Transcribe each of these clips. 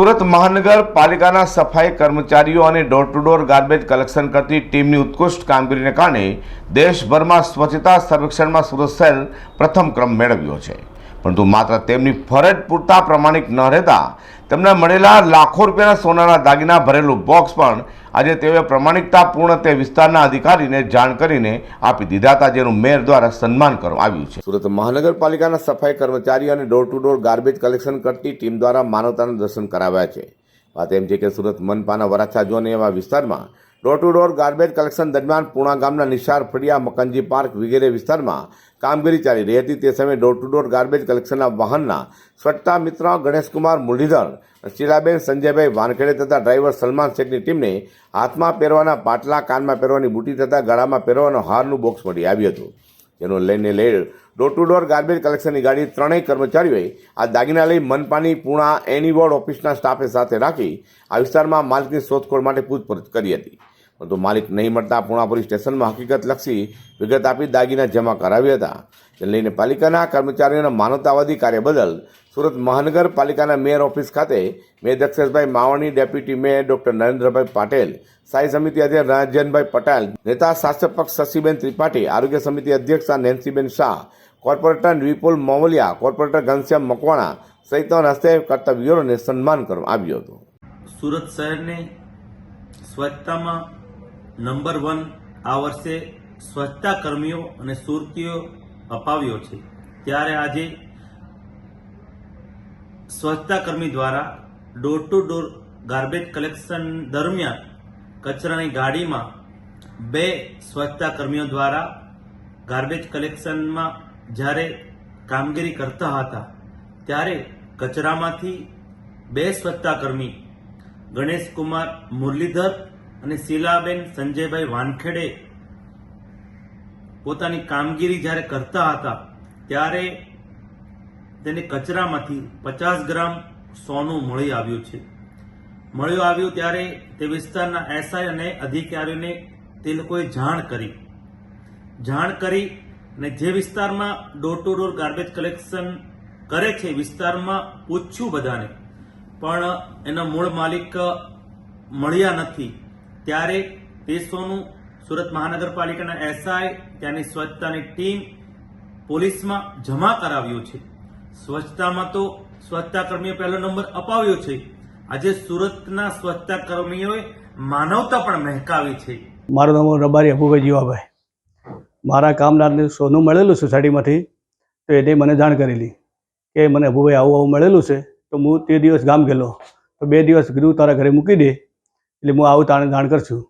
સુરત મહાનગરપાલિકાના સફાઈ કર્મચારીઓ અને door to door garbage collection કરતી ટીમની ઉત્કૃષ્ટ કામગીરીને કારણે દેશભરમાં સ્વચ્છતા સર્વેક્ષણમાં સુરત શહેર પ્રથમ ક્રમ મેળવ્યો છે. પરંતુ માત્ર તેમની ફરજ પૂરતા પ્રમાણિક ન રહેતા તેમને મળેલા લાખો રૂપિયાના સોનાના દાગીના ભરેલું બોક્સ પણ આજે તેઓએ પ્રમાણિકતાપૂર્ણ તે વિસ્તારના અધિકારીને જાણ કરીને આપી દીધા હતા, જેનું મેયર દ્વારા સન્માન કરવામાં આવ્યું છે. સુરત મહાનગરપાલિકાના સફાઈ કર્મચારી અને door to door garbage collection કરતી ટીમ દ્વારા માનવતાના દર્શન કરાવ્યા છે. વાત એમ છે કે સુરત મનપાના વરાછા ઝોન એવા વિસ્તારમાં door to door garbage collection દરમિયાન પૂણા ગામના નિશાર ફળિયા, મકનજી પાર્ક વગેરે વિસ્તારમાં કામગીરી ચાલી રહી હતી. તે સમયે ડોર ટુ ડોર ગાર્બેજ કલેક્શનના વાહનના સ્વચ્છતા મિત્ર ગણેશકુમાર મુરલીધર શીલાબેન સંજયભાઈ વાનખેડે તથા ડ્રાઈવર સલમાન શેખની ટીમને હાથમાં પહેરવાના પાટલા, કાનમાં પહેરવાની બુટી તથા ગળામાં પહેરવાનો હારનું બોક્સ મળી આવ્યું હતું. જેનો લઈને લઈ ડોર ટુ ડોર ગાર્બેજ કલેક્શનની ગાડી ત્રણેય કર્મચારીઓએ આ દાગીના લઈ મનપાની પૂણા એની વોર્ડ ઓફિસના સ્ટાફે સાથે રાખી આ વિસ્તારમાં માલિકની શોધખોળ માટે પૂછપરછ કરી હતી. પરંતુ માલિક નહીં મળતા પૂણા પોલીસ સ્ટેશનમાં હકીકતલક્ષી વિગત આપી દાગીના જમા કરાવ્યા હતા. તેને લઈને પાલિકાના કર્મચારીઓના માનવતાવાદી કાર્ય બદલ સુરત મહાનગરપાલિકાના મેયર ઓફિસ ખાતે mayor Daksheshbhai Mavani, deputy mayor doctor Narendrabhai Patel, સ્થાયી સમિતિ અધ્યક્ષ રાજનભાઈ પટેલ, નેતા શાસક પક્ષ શશીબેન ત્રિપાઠી, આરોગ્ય સમિતિ અધ્યક્ષા નેન્સીબેન શાહ, કોર્પોરેટર વિપુલ મોવલિયા, કોર્પોરેટર ઘનશ્યામ મકવાણા સહિતના હસ્તે કર્તવ્યોને સન્માન કરવામાં આવ્યું હતું. સુરત શહેરને સ્વચ્છતામાં નંબર વન આ વર્ષે સ્વચ્છતા કર્મીઓ અને સુરતીઓ અપાવ્યો છે. ત્યારે આજે સ્વચ્છતા કર્મી દ્વારા door to door garbage collection દરમિયાન કચરાની ગાડીમાં બે સ્વચ્છતા કર્મીઓ દ્વારા ગાર્બેજ કલેક્શનમાં જ્યારે કામગીરી કરતા હતા, ત્યારે કચરામાંથી બે સ્વચ્છતા કર્મી ગણેશકુમાર મુરલીધર અને શીલાબેન સંજયભાઈ વાનખેડે પોતાની કામગીરી જ્યારે કરતા હતા, ત્યારે તેને કચરામાંથી પચાસ ગ્રામ સોનું મળી આવ્યું છે. મળ્યું આવ્યું ત્યારે તે વિસ્તારના એસઆઈ અને અધિકારીઓને તે લોકોએ જાણ કરી. જાણ કરી અને જે વિસ્તારમાં door to door garbage collection કરે છે વિસ્તારમાં પૂછ્યું બધાને. પણ એના મૂળ માલિક મળ્યા નથી. ત્યારે તે સોનું સુરત મહાનગરપાલિકાના એસઆઈ ત્યાંની સ્વચ્છતાની ટીમ પોલીસમાં જમા કરાવ્યું છે. સ્વચ્છતામાં તો સ્વચ્છતા કર્મીઓ પહેલો નંબર અપાવ્યો છે. આજે સુરતના સ્વચ્છતા કર્મીઓએ માનવતા પણ મહેકાવી છે. મારું નામ રબારી અબુભાઈ જીવાભાઈ. મારા કામદારને સોનું મળેલું સોસાયટીમાંથી તો એને મને જાણ કરેલી કે મને અબુભાઈ આવું આવું મળેલું છે, તો હું તે દિવસ ગામ ગયેલો. તો બે દિવસ કીધું તારા ઘરે મૂકી દે એટલે હું આવું તાણે જાણ કરશું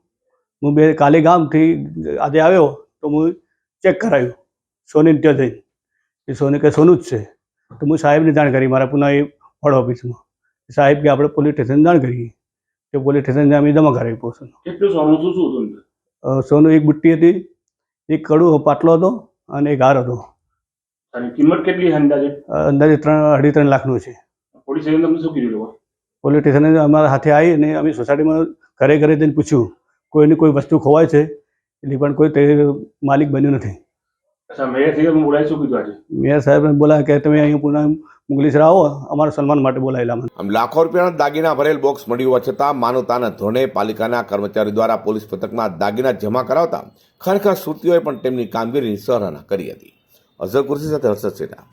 હું બે કાલે ગામથી આજે આવ્યો તો હું ચેક કરાવ્યું સોની ત્યાં જઈને. એ સોની કે સોનું જ છે. તો હું સાહેબને જાણ કરી મારા પુના એ વડ ઓફિસમાં. સાહેબ કે આપણે પોલીસ સ્ટેશન જાણ કરીએ કે પોલીસ સ્ટેશન અમે જમા કરાવી પોસું કેટલું સોનું શું શું સોનું એક બુટ્ટી હતી એક કડું પાટલો હતો અને એક હાર હતો. કિંમત કેટલી અંદાજે? અંદાજે ત્રણ અઢી ત્રણ લાખનું છે. પોલીસ સ્ટેશન તમને શું કીધું પોલીસ સ્ટેશને અમારા હાથે આવી અને અમે સોસાયટીમાં ઘરે ઘરે જઈને પૂછ્યું કોઈને કોઈ વસ્તુ ખોવાય છે? એટલે પણ કોઈ તે માલિક બન્યું નથી. મેયર સાહેબને બોલાવ્યા કે તમે અહીંયા પુના મુગલીસરા આવો અમારા સન્માન માટે બોલાયેલા મને. આમ લાખો રૂપિયાના દાગીના ભરેલ બોક્સ મળી હોવા છતાં માનવતાના ધોરણે પાલિકાના કર્મચારીઓ દ્વારા પોલીસ પથકમાં દાગીના જમા કરાવતા ખરેખર સુરતીઓએ પણ તેમની કામગીરીની સરાહના કરી હતી. અઝર કુર્સી સાથે હર્ષદ સેઠા.